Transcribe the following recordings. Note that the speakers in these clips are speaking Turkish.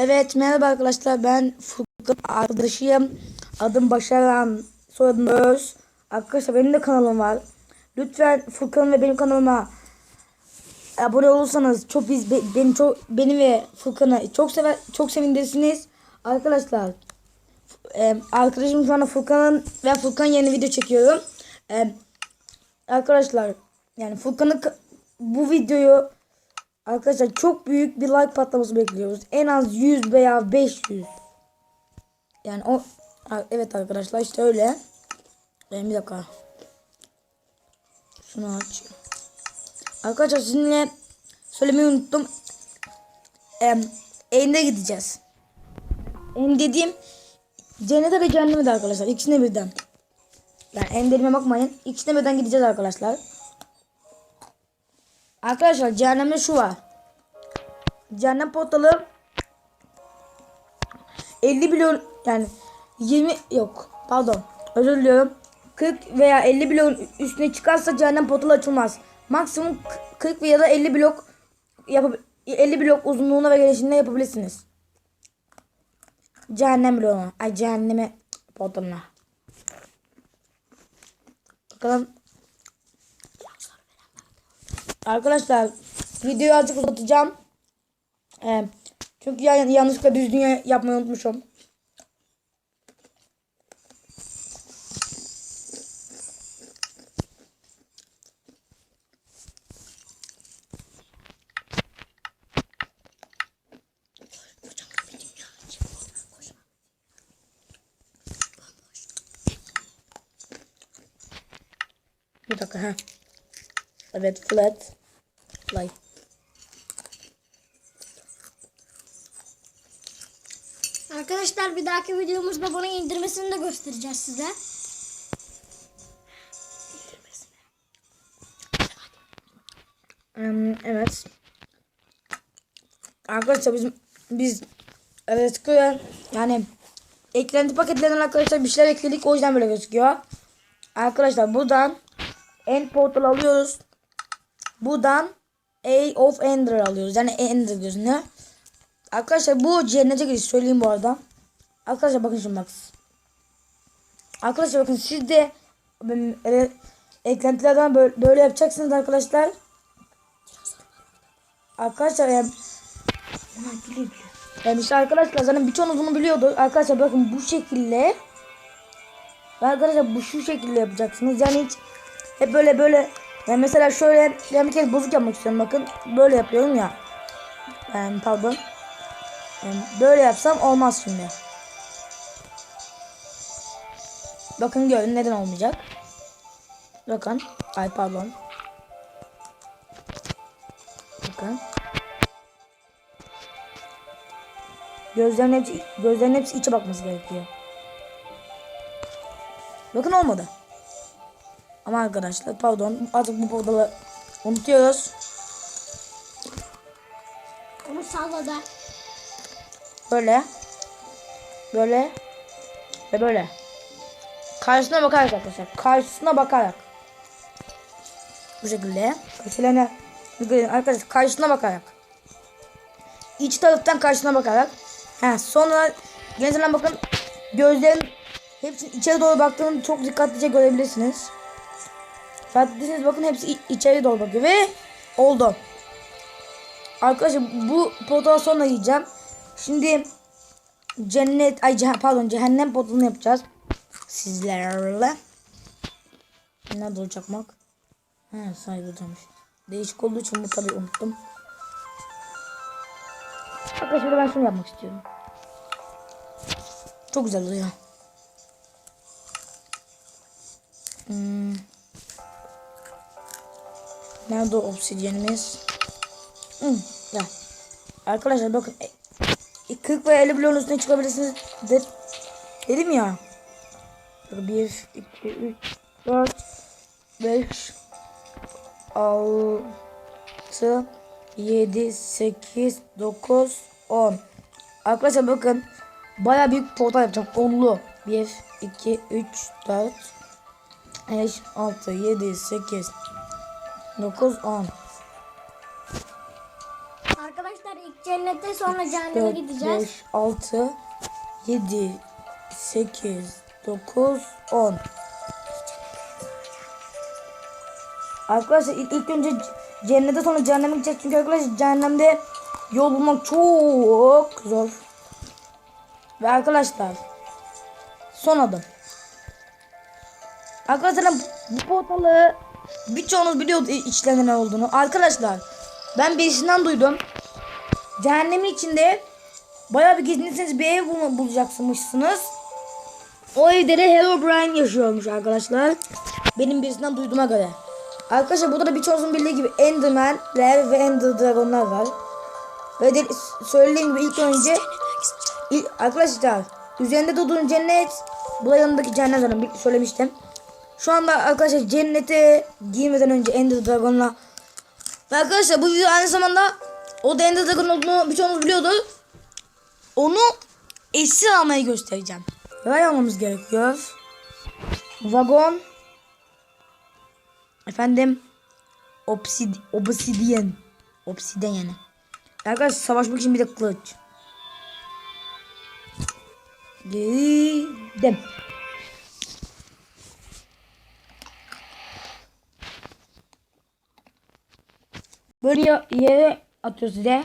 Evet merhaba arkadaşlar ben Furkan arkadaşıyım. Adım Başaran soyadım Öz. Arkadaşlar benim de kanalım var. Lütfen Furkan ve benim kanalıma abone olursanız çok biz be- beni çok beni ve Furkan'ı çok sever çok sevindirirsiniz. Arkadaşlar e, arkadaşım şu anda Furkan'ın ve Furkan yeni video çekiyorum. E, arkadaşlar yani Furkan'ın ka- bu videoyu Arkadaşlar çok büyük bir like patlaması bekliyoruz. En az 100 veya 500. Yani o evet arkadaşlar işte öyle. Ben bir dakika. Şunu aç. Arkadaşlar sizinle söylemeyi unuttum. Em, Ende gideceğiz. En dediğim cennete ve cehenneme de arkadaşlar. İkisine birden. Yani en dediğime bakmayın. İkisine birden gideceğiz arkadaşlar. Arkadaşlar cehennemde şu var. Cehennem portalı 50 milyon yani 20 yok pardon özür diliyorum 40 veya 50 blok üstüne çıkarsa cehennem portalı açılmaz. Maksimum 40 ya da 50 blok yapıp 50 blok uzunluğuna ve genişliğine yapabilirsiniz. Cehennem bloğuna. Ay cehenneme portalına. Bakalım Arkadaşlar videoyu azıcık uzatacağım. Ee, çünkü yani yanlışlıkla düz dünya yapmayı unutmuşum. Bir dakika ha. Evet flat. Like. Arkadaşlar bir dahaki videomuzda bunu indirmesini de göstereceğiz size. Em, evet. Arkadaşlar bizim biz evet yani eklenti paketlerinden arkadaşlar bir şeyler ekledik o yüzden böyle gözüküyor. Arkadaşlar buradan end portal alıyoruz. Buradan A of Ender alıyoruz. Yani Ender gözünü. Arkadaşlar bu cennete giriş söyleyeyim bu arada. Arkadaşlar bakın şimdi bak. Arkadaşlar bakın siz de e, eklentilerden böyle, böyle yapacaksınız arkadaşlar. Arkadaşlar yani, yani işte arkadaşlar zaten birçoğunuz bunu biliyordu. Arkadaşlar bakın bu şekilde arkadaşlar bu şu şekilde yapacaksınız. Yani hiç hep böyle böyle yani mesela şöyle ben bir kere bozuk yapmak istiyorum bakın. Böyle yapıyorum ya. Yani pardon. Yani böyle yapsam olmaz şimdi. Bakın görün neden olmayacak. Bakın. Ay pardon. Bakın. Gözlerin hepsi, gözlerin hepsi içe bakması gerekiyor. Bakın olmadı. Ama arkadaşlar pardon artık bu portalı unutuyoruz. Onu salladı. Böyle. Böyle. Ve böyle. Karşısına bakarak arkadaşlar. Karşısına bakarak. Bu şekilde. Köşelerine arkadaşlar karşısına bakarak. İç taraftan karşısına bakarak. Ha, sonra gençlerden bakın gözlerin hepsinin içeri doğru baktığını çok dikkatlice görebilirsiniz. Fark ettiyseniz bakın hepsi içeri doğru bakıyor ve oldu. Arkadaşlar bu portal sonra yiyeceğim. Şimdi cennet ay ceh- pardon cehennem portalını yapacağız. Sizlerle. Nerede o çakmak? He sayılacakmış. Değişik olduğu için bu tabi unuttum. Arkadaşlar ben şunu yapmak istiyorum. Çok güzel oluyor. Hmm. Nerede obsidyenimiz? Hmm. Gel. Arkadaşlar bakın. e, 40 ve 50 bloğun üstüne çıkabilirsiniz. De, dedim ya. 1, 2, 3, 4, 5, 6, 7, 8, 9, 10. Arkadaşlar bakın. Baya büyük portal yapacağım. Onlu. 1, 2, 3, 4, 5, 6, 7, 8, 9, 10. Arkadaşlar ilk cennete sonra cehenneme 4, gideceğiz. 5, 6, 7, 8, 9, 10. Arkadaşlar ilk, ilk önce cennete sonra cehenneme gideceğiz. Çünkü arkadaşlar cehennemde yol bulmak çok zor. Ve arkadaşlar son adım. Arkadaşlar bu portalı birçoğunuz biliyordu içlerinde ne olduğunu. Arkadaşlar ben birisinden duydum. Cehennemin içinde bayağı bir gizlinirseniz bir ev bul bulacaksınmışsınız. O evde de Herobrine yaşıyormuş arkadaşlar. Benim birisinden duyduğuma göre. Arkadaşlar burada da birçoğunuzun bildiği gibi Enderman'ler ve Ender Dragon'lar var. Ve de söylediğim gibi ilk önce ilk, arkadaşlar üzerinde durduğum cennet bu da yanındaki cennet söylemiştim. Şu anda arkadaşlar cennete girmeden önce Ender Dragon'la ve arkadaşlar bu video aynı zamanda o da Ender Dragon olduğunu birçoğunuz biliyordu. Onu esir almayı göstereceğim. Ray almamız gerekiyor. Vagon. Efendim. Obsid obsidian. Obsidian yani. Arkadaşlar savaşmak için bir de kılıç. Girdim. Böyle yere atıyor size.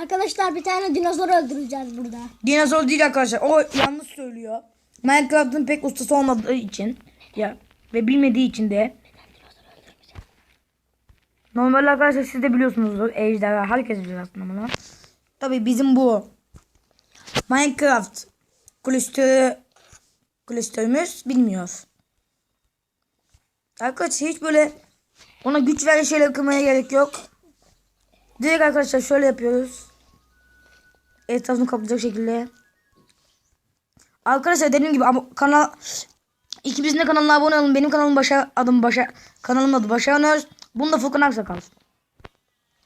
Arkadaşlar bir tane dinozor öldüreceğiz burada. Dinozor değil arkadaşlar. O yanlış söylüyor. Minecraft'ın pek ustası olmadığı için ya ve bilmediği için de Normal arkadaşlar siz de biliyorsunuzdur. Ejderha herkes bilir aslında bunu. Tabi bizim bu Minecraft klüstürü klüstürümüz bilmiyor. Arkadaşlar hiç böyle ona güç veren şeyler kırmaya gerek yok. Direkt arkadaşlar şöyle yapıyoruz. Etrafını kaplayacak şekilde. Arkadaşlar dediğim gibi kanal ikimizin de kanalına abone olun. Benim kanalım başa adım başa kanalım adı Başa Önöz. Bunda Furkan Aksakal.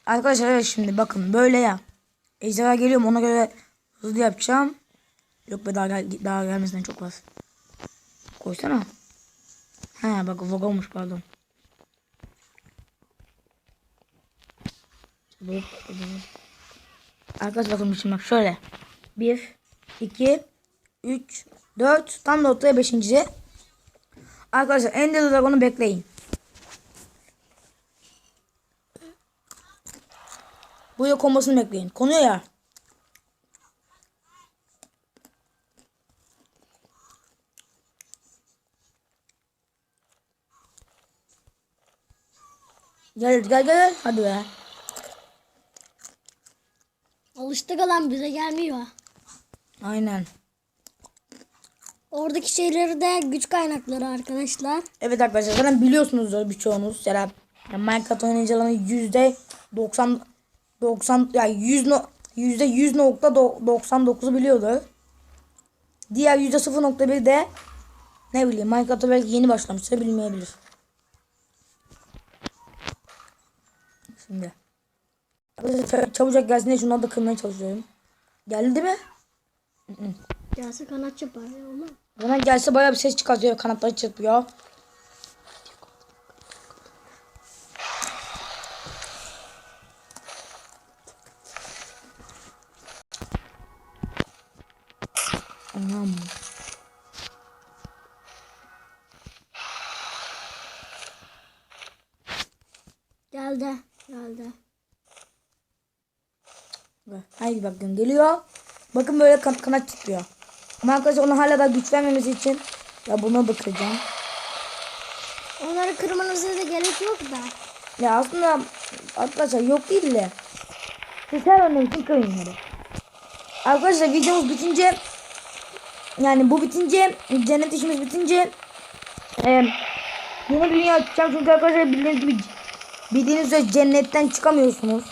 Arkadaşlar evet şimdi bakın böyle ya. Ejderha geliyor mu ona göre hızlı yapacağım. Yok be daha, daha gelmesinden çok var. Koysana. Ha bak vlog olmuş pardon. Arkadaşlar bakın şimdi bak şöyle. 1, 2, 3, 4. Tam da ortaya 5. Arkadaşlar Ender Dragon'u bekleyin. Buraya konmasını bekleyin. Konuyor ya. Gel gel gel. Hadi be. Alıştık alan bize gelmiyor. Aynen. Oradaki şeyleri de güç kaynakları arkadaşlar. Evet arkadaşlar zaten biliyorsunuzdur birçoğunuz. Yani Minecraft oynayıcıların yüzde 90 90 yani 100 no, yüzde 100 nokta do- 99'u biliyordur. Diğer yüzde 0.1 de ne bileyim Minecraft'a belki yeni başlamıştır bilmeyebilir. Şimdi. Çabucak gelsin diye şunları da kırmaya çalışıyorum. Geldi mi? Gelse kanat yapar ya oğlum. Bana gelse bayağı bir ses çıkartıyor. Kanatları çırpıyor. Anam. Geldi. Geldi. Haydi bakın geliyor. Bakın böyle kan kanat çıkıyor. Ama arkadaşlar ona hala da güç vermemesi için ya buna bakacağım. Onları kırmanıza da gerek yok da. Ya aslında arkadaşlar yok değil de. Siz her örnek için kırın. Arkadaşlar videomuz bitince yani bu bitince cennet işimiz bitince e, yeni bir dünya açacağım çünkü arkadaşlar bildiğiniz gibi bildiğiniz üzere cennetten çıkamıyorsunuz.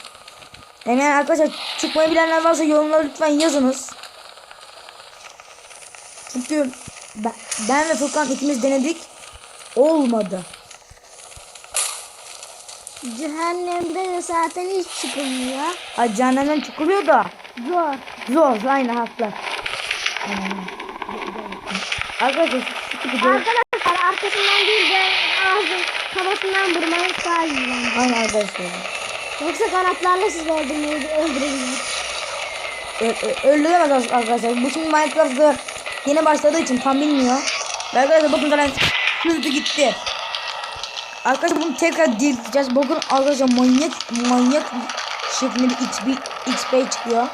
Yani arkadaşlar çıkmayı bilenler varsa yorumlara lütfen yazınız. Çünkü ben, ben ve Furkan ikimiz denedik. Olmadı. Cehennemde de zaten hiç çıkılmıyor. Ay cehennemden çıkılıyor da. Zor. Zor, aynı haklı. Arkadaşlar Arkadaşlar arkasından değil de ağzın kafasından iyi bence. Aynen arkadaşlar. Yoksa kanatlarla sizi öldürmeyi öldürebilir. Ö- ö- öldüremez arkadaşlar. Bu şimdi Minecraft'ta yeni başladığı için tam bilmiyor. Ve arkadaşlar bakın zaten sürdü gitti. Arkadaşlar bunu tekrar dirilteceğiz. Bakın arkadaşlar manyak manyak şeklinde bir XP, XP çıkıyor.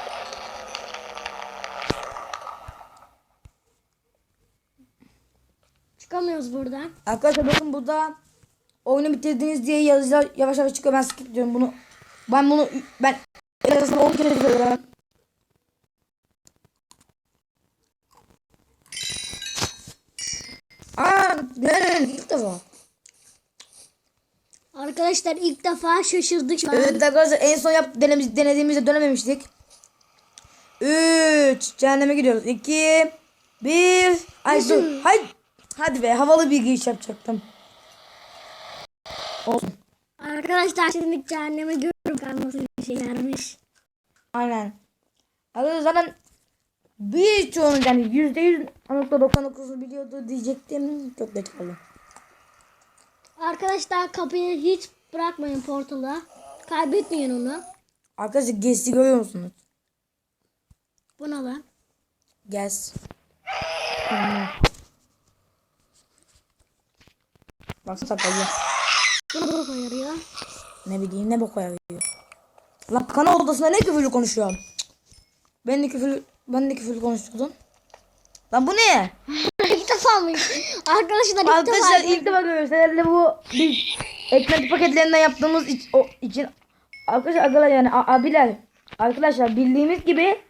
Çıkamıyoruz buradan. Arkadaşlar bakın burada oyunu bitirdiniz diye yazılar yavaş yavaş çıkıyor. Ben skip diyorum bunu. Ben bunu ben en azından 10 kere görüyorum. Aa, ne ilk defa. Arkadaşlar ilk defa şaşırdık şu. Evet arkadaşlar en son yap denemiz, denediğimizde dönememiştik. 3 cehenneme gidiyoruz. 2 1 Ay dur. Hay hadi be havalı bir giriş yapacaktım. Olsun. Arkadaşlar şimdi cehenneme görüyorum kan nasıl bir şeylermiş. Aynen. Arkadaşlar zaten birçoğunun yani yüzde yüz nokta doksan dokuzu biliyordu diyecektim. Çok geç kaldım. Arkadaşlar kapıyı hiç bırakmayın portala. Kaybetmeyin onu. Arkadaşlar Guess'i görüyor musunuz? Bu ne lan? Guess. Baksana saklayı. Bu ne boka yarıyor? Ne bileyim ne boka yarıyor. Lan kanal odasında ne küfürlü konuşuyorum. Ben de küfür ben de küfürlü konuşuyordum. Lan bu ne? ilk defa mı? Arkadaşlar ilk Arkadaşlar defa. ilk defa görüyoruz. Herhalde bu biz ekmek paketlerinden yaptığımız iç- o için arkadaşlar arkadaşlar yani abiler arkadaşlar bildiğimiz gibi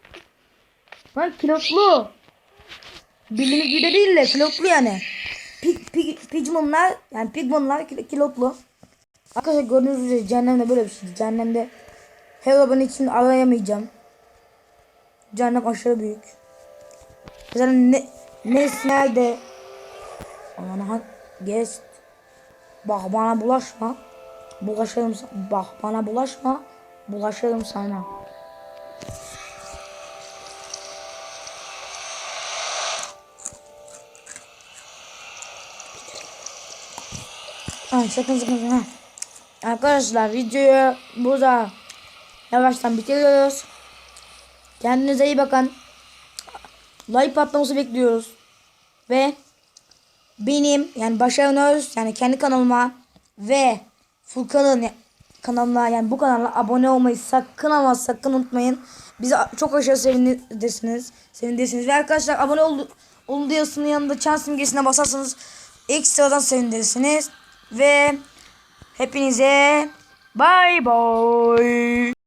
lan kilotlu bildiğimiz gibi de değil de kilotlu yani pig, pig, pigmonlar yani pigmonlar kil- kilotlu arkadaşlar gördüğünüz üzere cehennemde böyle bir şey cehennemde Herobrine için arayamayacağım cehennem aşırı büyük mesela ne Nes nerede Aman guest. Bak bana bulaşma. Bulaşırım Bak bana bulaşma. Bulaşırım sana. Ay sakın sakın sakın. Arkadaşlar videoyu burada yavaştan bitiriyoruz. Kendinize iyi bakın. Like patlaması bekliyoruz. Ve benim yani Başarın Öz yani kendi kanalıma ve Furkan'ın kanalına yani bu kanala abone olmayı sakın ama sakın unutmayın. Bizi çok aşırı sevindirirsiniz. Sevindirirsiniz. Ve arkadaşlar abone ol, olun diyorsunun yanında çan simgesine basarsanız ekstradan sevindirirsiniz. Ve hepinize bye bye.